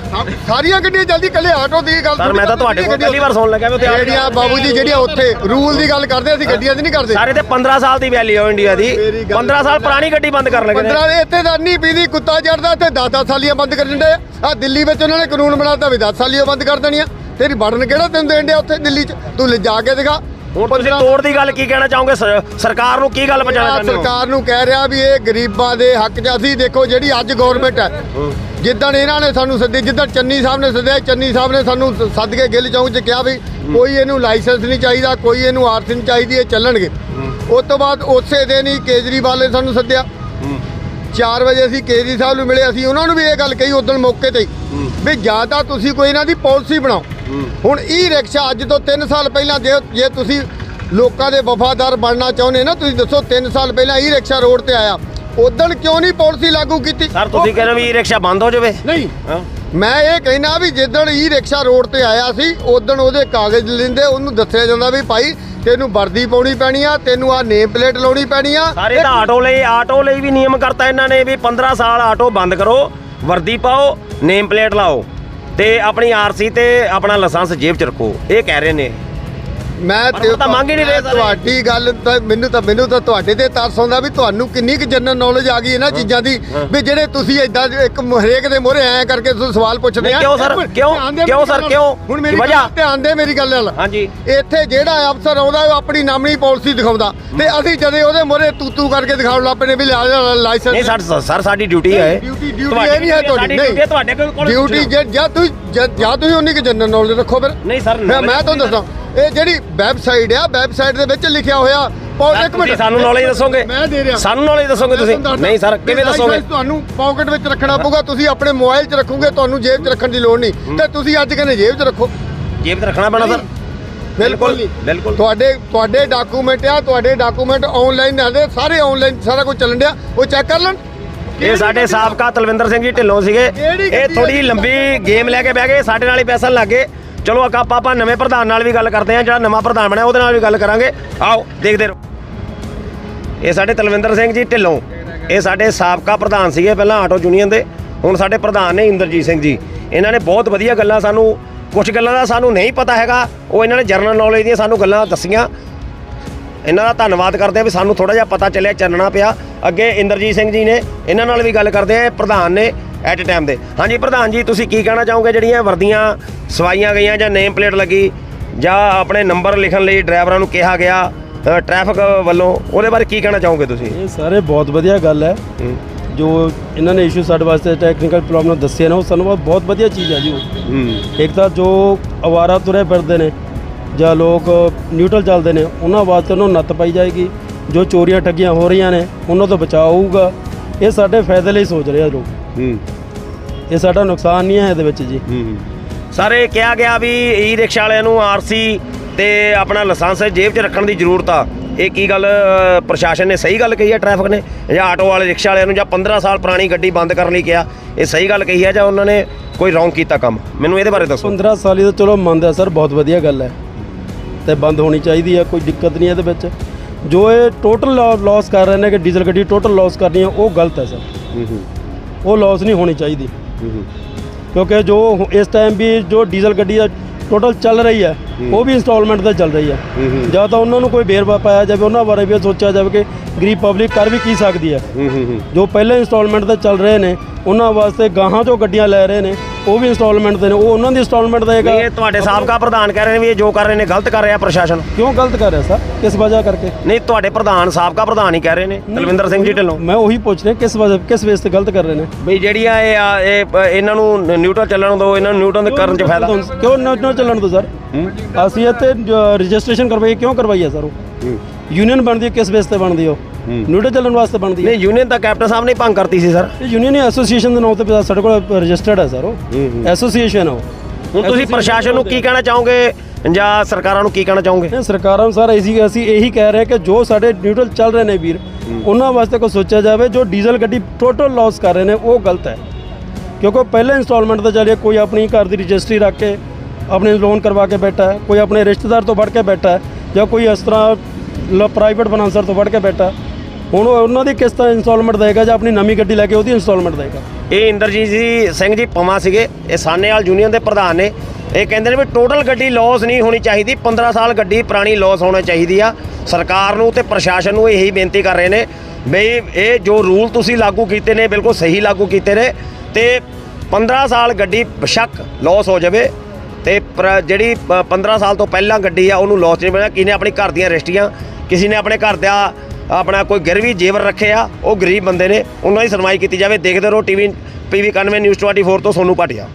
ਸਾਰੀਆਂ ਗੱਡੀਆਂ ਜਲਦੀ ਕੱਲੇ ਆਟੋ ਦੀ ਗੱਲ ਸਰ ਮੈਂ ਤਾਂ ਤੁਹਾਡੇ ਕੋਲ ਪਹਿਲੀ ਵਾਰ ਸੁਣਨ ਲੱਗਾ ਵੀ ਉੱਥੇ ਜਿਹੜੀਆਂ ਬਾਬੂ ਜੀ ਜਿਹੜੀਆਂ ਉੱਥੇ ਰੂਲ ਦੀ ਗੱਲ ਕਰਦੇ ਅਸੀਂ ਗੱਡੀਆਂ ਦੀ ਨਹੀਂ ਕਰਦੇ। ਸਾਰੇ ਤੇ 15 ਸਾਲ ਦੀ ਵੈਲਿਊ ਇੰਡੀਆ ਦੀ। ਮੇਰੀ ਗੱਲ 15 ਸਾਲ ਪੁਰਾਣੀ ਗੱਡੀ ਬੰਦ ਕਰਨ ਲੱਗੇ ਨੇ। 15 ਦੇ ਇੱਥੇ ਤਾਂ ਨਹੀਂ ਪੀਦੀ ਕੁੱਤਾ ਚੜਦਾ ਤੇ 10 10 ਸਾਲੀਆਂ ਬੰਦ ਕਰ ਦਿੰਦੇ ਆ। ਦਿੱਲੀ ਵਿੱਚ ਉਹਨਾਂ ਨੇ ਕਾਨੂੰਨ ਬਣਾਤਾ ਵੀ 10 ਸਾਲੀਆਂ ਬੰਦ ਕਰ ਦੇਣੀਆਂ। ਤੇਰੀ ਬੜਨ ਕਿਹੜਾ ਤੈਨੂੰ ਦੇਣ ਡਿਆ ਉੱਥੇ ਦਿੱਲੀ 'ਚ? ਤੂੰ ਲੈ ਜਾ ਕੇ ਦਿਖਾ। ਹੁਣ ਤੁਸੀਂ ਤੋੜ ਦੀ ਗੱਲ ਕੀ ਕਹਿਣਾ ਚਾਹੋਗੇ? ਸਰਕਾਰ ਨੂੰ ਕੀ ਗੱਲ ਪਹੁੰਚਾਉਣਾ ਆਹ ਚਾਹੁੰਦੇ ਹੋ? ਸਰਕਾਰ ਨੂੰ ਕਹਿ ਰਿਹਾ ਵੀ ਇਹ ਗਰੀਬਾਂ ਦੇ ਹੱਕ 'ਚ ਅਸੀਂ ਦੇਖੋ ਜਿਹੜੀ ਅੱਜ ਗਵਰਨਮੈਂਟ ਹੈ ਜਿੱਦਣ ਇਹਨਾਂ ਨੇ ਸਾਨੂੰ ਸੱਦੇ ਜਿੱਦਣ ਚੰਨੀ ਸਾਹਿਬ ਨੇ ਸੱਦਿਆ ਚੰਨੀ ਸਾਹਿਬ ਨੇ ਸਾਨੂੰ ਸੱਦ ਕੇ ਗਿੱਲ ਚੌਂਕ 'ਚ ਕਿਹਾ ਵੀ ਕੋਈ ਇਹਨੂੰ ਲਾਇਸੈਂਸ ਨਹੀਂ ਚਾਹੀਦਾ ਕੋਈ ਇਹਨੂੰ ਨਹੀਂ ਚਾਹੀਦੀ ਇਹ ਚੱਲਣਗੇ। ਉਸ ਤੋਂ ਬਾਅਦ ਉਸੇ ਦਿਨ ਹੀ ਕੇਜਰੀਵਾਲ ਨੇ ਸਾਨੂੰ ਸੱਦਿਆ। 4 ਵਜੇ ਅਸੀਂ ਕੇਜਰੀ ਸਾਹਿਬ ਨੂੰ ਮਿਲੇ ਅਸੀਂ ਉਹਨਾਂ ਨੂੰ ਵੀ ਇਹ ਗੱਲ ਕਹੀ ਉਦੋਂ ਮੌਕੇ ਤੇ ਵੀ ਜਾਂ ਤਾਂ ਤੁਸੀਂ ਕੋਈ ਇਹਨਾਂ ਦੀ ਪਾਲਿਸੀ ਬਣਾਓ। ਹੁਣ ਈ ਰਿਕਸ਼ਾ ਅੱਜ ਤੋਂ 3 ਸਾਲ ਪਹਿਲਾਂ ਜੇ ਜੇ ਤੁਸੀਂ ਲੋਕਾਂ ਦੇ ਵਫਾਦਾਰ ਬਣਨਾ ਚਾਹੁੰਦੇ ਨਾ ਤੁਸੀਂ ਦੱਸੋ 3 ਸਾਲ ਪਹਿਲਾਂ ਈ ਰਿਕਸ਼ਾ ਰੋਡ ਤੇ ਆਇਆ। ਉਦੋਂ ਕਿਉਂ ਨਹੀਂ ਪਾਲਿਸੀ ਲਾਗੂ ਕੀਤੀ? ਸਰ ਤੁਸੀਂ ਕਹਿੰਦੇ ਵੀ ਰਿਕਸ਼ਾ ਬੰਦ ਹੋ ਜਾਵੇ। ਨਹੀਂ। ਮੈਂ ਇਹ ਕਹਿਣਾ ਵੀ ਜਿੱਦਣ ਈ ਰਿਕਸ਼ਾ ਰੋਡ ਤੇ ਆਇਆ ਸੀ ਉਦੋਂ ਉਹਦੇ ਕਾਗਜ਼ ਲੈਂਦੇ ਉਹਨੂੰ ਦੱਸਿਆ ਜਾਂਦਾ ਵੀ ਭਾਈ ਤੈਨੂੰ ਵਰਦੀ ਪਾਉਣੀ ਪੈਣੀ ਆ ਤੈਨੂੰ ਆ ਨੇਮ ਪਲੇਟ ਲਾਉਣੀ ਪੈਣੀ ਆ। ਸਾਰੇ ਤਾਂ ਆਟੋ ਲਈ ਆਟੋ ਲਈ ਵੀ ਨਿਯਮ ਕਰਤਾ ਇਹਨਾਂ ਨੇ ਵੀ 15 ਸਾਲ ਆਟੋ ਬੰਦ ਕਰੋ ਵਰਦੀ ਪਾਓ ਨੇਮ ਪਲੇਟ ਲਾਓ। ਤੇ ਆਪਣੀ ਆਰਸੀ ਤੇ ਆਪਣਾ ਲਾਇਸੈਂਸ ਜੇਬ 'ਚ ਰੱਖੋ। ਇਹ ਕਹਿ ਰਹੇ ਨੇ। ਮੈਂ ਪਰ ਉਹ ਤਾਂ ਮੰਗ ਹੀ ਨਹੀਂ ਰਹੇ ਸਾਰੇ। ਤੁਹਾਡੀ ਗੱਲ ਤਾਂ ਮੈਨੂੰ ਤਾਂ ਮੈਨੂੰ ਤਾਂ ਤੁਹਾਡੇ ਤੇ ਤਰਸ ਆਉਂਦਾ ਵੀ ਤੁਹਾਨੂੰ ਕਿੰਨੀ ਕੁ ਜਨਰਲ ਨੌਲੇਜ ਆ ਗਈ ਇਹਨਾਂ ਚੀਜ਼ਾਂ ਦੀ ਵੀ ਜਿਹੜੇ ਤੁਸੀਂ ਇਦਾਂ ਇੱਕ ਹਰੇਕ ਦੇ ਮੋਹਰੇ ਐ ਕਰਕੇ ਤੁਸੀਂ ਸਵਾਲ ਪੁੱਛਦੇ ਨਹੀਂ, ਆ। ਕਿਉਂ ਸਰ? ਕਿਉਂ? ਧਿਆਨ ਦੇ ਕਿਉਂ ਮੇਰੀ ਸਰ? ਗੱਲ ਕਿਉਂ? ਹੁਣ ਮੇਰੀ ਵਜ੍ਹਾ? ਗੱਲ ਧਿਆਨ ਦੇ ਮੇਰੀ ਗੱਲ ਨਾਲ। ਹਾਂਜੀ। ਇੱਥੇ ਜਿਹੜਾ ਅਫਸਰ ਆਉਂਦਾ ਉਹ ਆਪਣੀ ਨਾਮਣੀ ਪਾਲਿਸੀ ਦਿਖਾਉਂਦਾ। ਤੇ ਅਸੀਂ ਜਦੇ ਉਹਦੇ ਮੋਹਰੇ ਤੂ ਤੂ ਕਰਕੇ ਦਿਖਾਉਣ ਲੱਗ ਪਏ ਨੇ ਵੀ ਲਾਇਸੈਂਸ ਨਹੀਂ ਸਰ ਸਰ ਸਾਡੀ ਡਿਊਟੀ ਹੈ। ਡਿਊਟੀ ਡਿਊਟੀ ਇਹ ਨਹੀਂ ਹੈ ਤੁਹਾਡੀ। ਡਿਊਟੀ ਹੈ ਤੁਹਾਡੇ ਕੋਲ ਡਿਊਟੀ ਜੇ ਜਾਂ ਤੁਸੀਂ ਜਾਂ- ਜਾਂ ਤੁਸੀਂ ਉਨੀ ਕਿ ਜਨਰਲ ਨੌਲੇਜ ਰੱਖੋ ਫਿਰ। ਨਹੀਂ ਸਰ ਮੈਂ ਮੈਂ ਤੁਹਾਨੂੰ ਦੱਸਾਂ। ਇਹ ਜਿਹੜੀ ਵੈਬਸਾਈਟ ਆ ਵੈਬਸਾਈਟ ਦੇ ਵਿੱਚ ਲਿਖਿਆ ਹੋਇਆ। ਪੌ ਇੱਕ ਮਿੰਟ। ਸਾਨੂੰ ਨੌਲੇਜ ਦੱਸੋਗੇ? ਮੈਂ ਦੇ ਰਿਹਾ। ਸਾਨੂੰ ਨੌਲੇਜ ਦੱਸੋਗੇ ਤੁਸੀਂ? ਮੈਂ ਤੁਹਾਨੂੰ ਦੱਸਦਾ। ਨਹੀਂ ਸਰ ਕਿਵੇਂ ਦੱਸੋਗੇ? ਤੁਹਾਨੂੰ ਪਾਕਟ ਵਿੱਚ ਰੱਖਣਾ ਪਊਗਾ ਤੁਸੀਂ ਆਪਣੇ ਮੋਬਾਈਲ 'ਚ ਰੱਖੋਗੇ ਤੁਹਾਨੂੰ ਜੇਬ 'ਚ ਰੱਖਣ ਦੀ ਲੋੜ ਨਹੀਂ। ਤੇ ਤੁਸੀਂ ਅੱਜ ਕਹਿੰਦੇ ਜੇਬ 'ਚ ਰੱਖੋ। ਜੇਬ 'ਚ ਰੱਖਣਾ ਪੈਣਾ ਸਰ? ਬਿਲਕੁਲ ਨਹੀਂ। ਬਿਲਕੁਲ। ਤੁਹਾਡੇ ਤੁਹਾਡੇ ਡਾਕੂਮੈਂਟ ਆ ਤੁਹਾਡੇ ਡਾਕੂਮੈਂਟ ਆਨਲਾਈਨ ਆਦੇ ਸਾਰੇ ਆਨਲਾਈਨ ਸਾਰਾ ਕੁਝ ਚੱਲਣ ਡਿਆ। ਉਹ ਚੈੱਕ ਕਰ ਲੈਣ। ਇਹ ਸਾਡੇ ਸਾਬਕਾ ਤਲਵਿੰਦਰ ਸਿੰਘ ਜੀ ਢਿੱਲੋਂ ਸੀਗੇ। ਕਿਹੜੀ ਇਹ ਗੱਡੀ ਥੋੜੀ? ਲੰਬੀ ਗੇਮ ਲੈ ਕੇ ਬਹਿ ਗਏ ਸਾਡੇ ਨਾਲ ਹੀ ਪੈਸਾ ਲੱਗੇ। ਚਲੋ ਆਪਾਂ ਆਪਾਂ ਨਵੇਂ ਪ੍ਰਧਾਨ ਨਾਲ ਵੀ ਗੱਲ ਕਰਦੇ ਹਾਂ, ਜਿਹੜਾ ਨਵਾਂ ਪ੍ਰਧਾਨ ਬਣਿਆ, ਉਹਦੇ ਨਾਲ ਵੀ ਗੱਲ ਕਰਾਂਗੇ। ਆਓ, ਦੇਖਦੇ ਰਹੋ। ਇਹ ਸਾਡੇ ਤਲਵਿੰਦਰ ਸਿੰਘ ਜੀ ਢਿੱਲੋਂ। ਇਹ ਸਾਡੇ ਸਾਬਕਾ ਪ੍ਰਧਾਨ ਸੀਗੇ ਪਹਿਲਾਂ ਆਟੋ ਯੂਨੀਅਨ ਦੇ। ਹੁਣ ਸਾਡੇ ਪ੍ਰਧਾਨ ਨੇ ਇੰਦਰਜੀਤ ਸਿੰਘ ਜੀ। ਇਹਨਾਂ ਨੇ ਬਹੁਤ ਵਧੀਆ ਗੱਲਾਂ ਸਾਨੂੰ ਕੁਝ ਗੱਲਾਂ ਦਾ ਸਾਨੂੰ ਨਹੀਂ ਪਤਾ ਹੈਗਾ। ਉਹ ਇਹਨਾਂ ਨੇ ਜਰਨਲ ਨੌਲੇਜ ਦੀਆਂ ਸਾਨੂੰ ਗੱਲਾਂ ਦੱਸੀਆਂ। ਇਹਨਾਂ ਦਾ ਧੰਨਵਾਦ ਕਰਦੇ ਆ ਵੀ ਸਾਨੂੰ ਥੋੜਾ ਜਿਹਾ ਪਤਾ ਚੱਲਿਆ, ਚੱਲਣਾ ਪਿਆ। ਅੱਗੇ ਇੰਦਰਜੀਤ ਸਿੰਘ ਜੀ ਨੇ ਇਹਨਾਂ ਨਾਲ ਵੀ ਗੱਲ ਕਰਦੇ ਆ ਪ੍ਰਧਾਨ ਨੇ ਐਟ ਅ ਟਾਈਮ ਦੇ। ਹਾਂਜੀ ਪ੍ਰਧਾਨ ਜੀ ਤੁਸੀਂ ਕੀ ਕਹਿਣਾ ਚਾਹੋਗੇ? ਜਿਹੜੀਆਂ ਵਰਦੀਆਂ ਸਵਾਈਆਂ ਗਈਆਂ ਜਾਂ ਨੇਮ ਪਲੇਟ ਲੱਗੀ ਜਾਂ ਆਪਣੇ ਨੰਬਰ ਲਿਖਣ ਲਈ ਡਰਾਈਵਰਾਂ ਨੂੰ ਕਿਹਾ ਗਿਆ ਟ੍ਰੈਫਿਕ ਵੱਲੋਂ ਉਹਦੇ ਬਾਰੇ ਕੀ ਕਹਿਣਾ ਚਾਹੋਗੇ ਤੁਸੀਂ? ਇਹ ਸਾਰੇ ਬਹੁਤ ਵਧੀਆ ਗੱਲ ਹੈ। ਜੋ ਇਹਨਾਂ ਨੇ ਇਸ਼ੂ ਸਾਡੇ ਵਾਸਤੇ ਟੈਕਨੀਕਲ ਪ੍ਰੋਬਲਮ ਦੱਸਿਆ ਨਾ ਉਹ ਸਾਨੂੰ ਬਹੁਤ- ਵਧੀਆ ਚੀਜ਼ ਹੈ ਜੀ ਉਹ। ਇੱਕ ਤਾਂ ਜੋ ਅਵਾਰਾ ਤੁਰੇ ਫਿਰਦੇ ਨੇ ਜਾਂ ਲੋਕ ਨਿਊਟਰਲ ਚੱਲਦੇ ਨੇ ਉਹਨਾਂ ਵਾਸਤੇ ਉਹਨੂੰ ਨੱਤ ਪਾਈ ਜਾਏਗੀ। ਜੋ ਚੋਰੀਆਂ ਠੱਗੀਆਂ ਹੋ ਰਹੀਆਂ ਨੇ ਉਹਨਾਂ ਤੋਂ ਬਚਾਅ ਹੋਊਗਾ। ਇਹ ਸਾਡੇ ਫਾਇਦੇ ਲਈ ਸੋਚ ਰਹੇ ਆ ਲੋਕ। ਹੂੰ। ਇਹ ਸਾਡਾ ਨੁਕਸਾਨ ਨਹੀਂ ਹੈ ਇਹਦੇ ਵਿੱਚ ਜੀ। ਹੂੰ ਸਾਰੇ ਕਿਹਾ ਗਿਆ ਵੀ ਈ ਰਿਕਸ਼ਾ ਵਾਲਿਆਂ ਨੂੰ ਆਰਸੀ ਤੇ ਆਪਣਾ ਲਾਇਸੈਂਸ ਜੇਬ 'ਚ ਰੱਖਣ ਦੀ ਜ਼ਰੂਰਤ ਆ। ਇਹ ਕੀ ਗੱਲ ਪ੍ਰਸ਼ਾਸਨ ਨੇ ਸਹੀ ਗੱਲ ਕਹੀ ਹੈ ਟ੍ਰੈਫਿਕ ਨੇ? ਜਾਂ ਆਟੋ ਵਾਲੇ ਰਿਕਸ਼ਾ ਵਾਲਿਆਂ ਨੂੰ ਜਾਂ 15 ਸਾਲ ਪੁਰਾਣੀ ਗੱਡੀ ਬੰਦ ਕਰਨ ਲਈ ਕਿਹਾ? ਇਹ ਸਹੀ ਗੱਲ ਕਹੀ ਹੈ ਜਾਂ ਉਹਨਾਂ ਨੇ ਕੋਈ ਰੌਂਗ ਕੀਤਾ ਕੰਮ? ਮੈਨੂੰ ਇਹਦੇ ਬਾਰੇ ਦੱਸੋ। 15 ਸਾਲੀ ਤਾਂ ਚਲੋ ਮੰਨਦਾ ਸਰ ਬਹੁਤ ਵਧੀਆ ਗੱਲ ਹੈ। ਤੇ ਬੰਦ ਹੋਣੀ ਚਾਹੀਦੀ ਹੈ ਕੋਈ ਦਿੱਕਤ ਨਹੀਂ ਇਹਦੇ ਵਿੱਚ। ਜੋ ਇਹ ਟੋਟਲ ਲਾਸ ਕਰ ਰਹੇ ਨੇ ਕਿ ਡੀਜ਼ਲ ਗੱਡੀ ਟੋਟਲ ਲਾਸ ਕਰਨੀ ਹੈ ਉਹ ਗਲਤ ਹੈ ਸਰ। ਉਹ ਲਾਸ ਨਹੀਂ ਹੋਣੀ ਚਾਹੀਦੀ। ਕਿਉਂਕਿ ਜੋ ਇਸ ਟਾਈਮ ਵੀ ਜੋ ਡੀਜ਼ਲ ਗੱਡੀ ਆ ਟੋਟਲ ਚੱਲ ਰਹੀ ਹੈ ਉਹ ਵੀ ਇੰਸਟਾਲਮੈਂਟ ਤੇ ਚੱਲ ਰਹੀ ਹੈ। ਜਾਂ ਤਾਂ ਉਹਨਾਂ ਨੂੰ ਕੋਈ ਬੇਰਵਾ ਪਾਇਆ ਜਾਵੇ ਉਹਨਾਂ ਬਾਰੇ ਵੀ ਸੋਚਿਆ ਜਾਵੇ ਕਿ ਗਰੀਬ ਪਬਲਿਕ ਕਰ ਵੀ ਕੀ ਸਕਦੀ ਹੈ। ਜੋ ਪਹਿਲੇ ਇੰਸਟਾਲਮੈਂਟ ਤੇ ਚੱਲ ਰਹੇ ਨੇ ਉਹਨਾਂ ਵਾਸਤੇ ਗਾਹਾਂ ਜੋ ਗੱਡੀਆਂ ਲੈ ਰਹੇ ਨੇ ਉਹ ਵੀ ਇੰਸਟਾਲਮੈਂਟ ਤੇ ਨੇ ਉਹ ਉਹਨਾਂ ਦੀ ਇੰਸਟਾਲਮੈਂਟ ਦੇਗਾ। ਇਹ ਤੁਹਾਡੇ ਸਾਬਕਾ ਪ੍ਰਧਾਨ ਕਹਿ ਰਹੇ ਨੇ ਵੀ ਇਹ ਜੋ ਕਰ ਰਹੇ ਨੇ ਗਲਤ ਕਰ ਰਿਹਾ ਪ੍ਰਸ਼ਾਸਨ। ਕਿਉਂ ਗਲਤ ਕਰ ਰਿਹਾ ਸਰ? ਕਿਸ ਵਜ੍ਹਾ ਕਰਕੇ? ਨਹੀਂ ਤੁਹਾਡੇ ਪ੍ਰਧਾਨ ਸਾਬਕਾ ਪ੍ਰਧਾਨ ਹੀ ਕਹਿ ਰਹੇ ਨੇ ਤਲਵਿੰਦਰ ਸਿੰਘ ਜੀ ਢਿੱਲੋਂ। ਮੈਂ ਉਹੀ ਪੁੱਛ ਰਿਹਾ ਕਿਸ ਵਜ੍ਹਾ ਕਿਸ ਵੇਸ ਤੇ ਗਲਤ ਕਰ ਰਹੇ ਨੇ? ਜਿਹੜੀਆਂ ਇਹ ਆ ਇਹ ਇਹਨਾਂ ਨੂੰ ਨਿਊਟਰਲ ਚੱਲਣ ਦਿਓ ਇਹਨਾਂ ਨੂੰ ਨਿਊਟਰਲ ਦੇ ਕਰਨ ਚ ਫਾਇਦਾ? ਕਿਉਂ ਨਾ ਨਾ ਚੱਲਣ ਦੋ ਸਰ? ਅਸੀਂ ਇੱਥੇ ਰਜਿਸਟ੍ਰੇਸ਼ਨ ਕਰਵਾਈ ਕਿਉਂ ਕਰਵਾਈ ਹੈ ਸਰ ਉਹ? ਯੂਨੀਅਨ ਬਣਦੀ ਹੈ ਕਿਸ ਬੇਸ ਤੇ ਬਣਦੀ ਉਹ? ਨਿਊਟਰਲ ਚੱਲਣ ਵਾਸਤੇ ਬਣਦੀ ਹੈ। ਨਹੀਂ ਯੂਨੀਅਨ ਤਾਂ ਕੈਪਟਨ ਸਾਹਿਬ ਨੇ ਭੰਗ ਕਰਤੀ ਸੀ ਸਰ ਇਹ ਯੂਨੀਅਨ ਐਸੋਸੀਏਸ਼ਨ ਦੇ ਨਾਮ ਤੇ ਸਾਡੇ ਕੋਲ ਰਜਿਸਟਰਡ ਹੈ ਸਰ ਉਹ। ਐਸੋਸੀਏਸ਼ਨ ਹੈ। ਉਹ। ਹੁਣ ਤੁਸੀਂ ਪ੍ਰਸ਼ਾਸਨ ਨੂੰ ਕੀ ਕਹਿਣਾ ਚਾਹੋਗੇ ਜਾਂ ਸਰਕਾਰਾਂ ਨੂੰ ਕੀ ਕਹਿਣਾ ਚਾਹੋਗੇ? ਨਹੀਂ ਸਰਕਾਰਾਂ ਨੂੰ ਸਾਰਾ ਇਸੀ ਅਸੀਂ ਇਹੀ ਕਹਿ ਰਹੇ ਕਿ ਜੋ ਸਾਡੇ ਨਿਊਟਰਲ ਚੱਲ ਰਹੇ ਨੇ ਵੀਰ ਉਹਨਾਂ ਵਾਸਤੇ ਕੋਈ ਸੋਚਿਆ ਜਾਵੇ ਜੋ ਡੀਜ਼ਲ ਗੱਡੀ ਟੋਟਲ ਲਾਸ ਕਰ ਰਹੇ ਨੇ ਉਹ ਗਲਤ ਹੈ। ਕਿਉਂਕਿ ਪਹਿਲੇ ਇੰਸਟਾਲਮੈਂਟ ਤੇ ਚੱਲਿਆ ਕੋਈ ਆਪਣੀ ਘਰ ਦੀ ਰਜਿਸਟਰੀ ਰੱਖ ਕੇ ਆਪਣੇ ਲੋਨ ਕਰਵਾ ਕੇ ਬੈਠਾ ਹੈ ਕੋਈ ਆਪਣੇ ਰਿਸ਼ਤੇਦਾਰ ਤੋਂ ਫੜ ਕੇ ਬੈਠਾ ਹੈ ਜਾਂ ਕੋਈ ਇਸ ਤਰ੍ਹਾਂ ਪ੍ਰਾਈਵੇਟ ਫਾਈਨਾਂਸਰ ਤੋਂ ਫੜ ਕੇ ਬੈਠਾ। ਹੁਣ ਉਹਨਾਂ ਦੀ ਕਿਸ਼ਤ ਇੰਸਟਾਲਮੈਂਟ ਦੇਗਾ ਜਾਂ ਆਪਣੀ ਨਵੀਂ ਗੱਡੀ ਲੈ ਕੇ ਉਹਦੀ ਇੰਸਟਾਲਮੈਂਟ ਦੇਗਾ? ਇਹ ਇੰਦਰਜੀਤ ਜੀ ਸਿੰਘ ਜੀ ਪਮਾ ਸੀਗੇ। ਇਹ ਸਾਨੇਵਾਲ ਯੂਨੀਅਨ ਦੇ ਪ੍ਰਧਾਨ ਨੇ। ਇਹ ਕਹਿੰਦੇ ਨੇ ਵੀ ਟੋਟਲ ਗੱਡੀ ਲਾਸ ਨਹੀਂ ਹੋਣੀ ਚਾਹੀਦੀ। 15 ਸਾਲ ਗੱਡੀ ਪੁਰਾਣੀ ਲਾਸ ਹੋਣੀ ਚਾਹੀਦੀ ਆ। ਸਰਕਾਰ ਨੂੰ ਤੇ ਪ੍ਰਸ਼ਾਸਨ ਨੂੰ ਇਹੀ ਬੇਨਤੀ ਕਰ ਰਹੇ ਨੇ ਬਈ ਇਹ ਜੋ ਰੂਲ ਤੁਸੀਂ ਲਾਗੂ ਕੀਤੇ ਨੇ, ਬਿਲਕੁਲ ਸਹੀ ਲਾਗੂ ਕੀਤੇ ਨੇ ਤੇ 15 ਸਾਲ ਗੱਡੀ ਬੇਸ਼ੱਕ ਲਾਸ ਹੋ ਜਾਵੇ ਤੇ ਪਰ ਜਿਹੜੀ ਪ- 15 ਸਾਲ ਤੋਂ ਪਹਿਲਾਂ ਗੱਡੀ ਆ, ਉਹਨੂੰ ਲਾਸ ਨਹੀਂ ਮਿਲਣਾ ਕਿਨੇ ਆਪਣੀ ਘਰ ਦੀਆਂ ਰਜਿਸਟਰੀਆਂ ਕਿਸੇ ਨੇ ਆਪਣੇ ਘਰ ਦਾ ਆਪਣਾ ਕੋਈ ਗਿਰਵੀ ਜੇਵਰ ਰੱਖੇ ਆ, ਉਹ ਗਰੀਬ ਬੰਦੇ ਨੇ, ਉਹਨਾਂ ਦੀ ਸੁਣਵਾਈ ਕੀਤੀ ਜਾਵੇ, ਦੇਖਦੇ ਰਹੋ, ਟੀਵੀ, ਪੀਵੀ 91 ਨਿਊਜ਼ 24 ਤੋਂ ਸੋਨੂੰ ਭਾਟੀਆ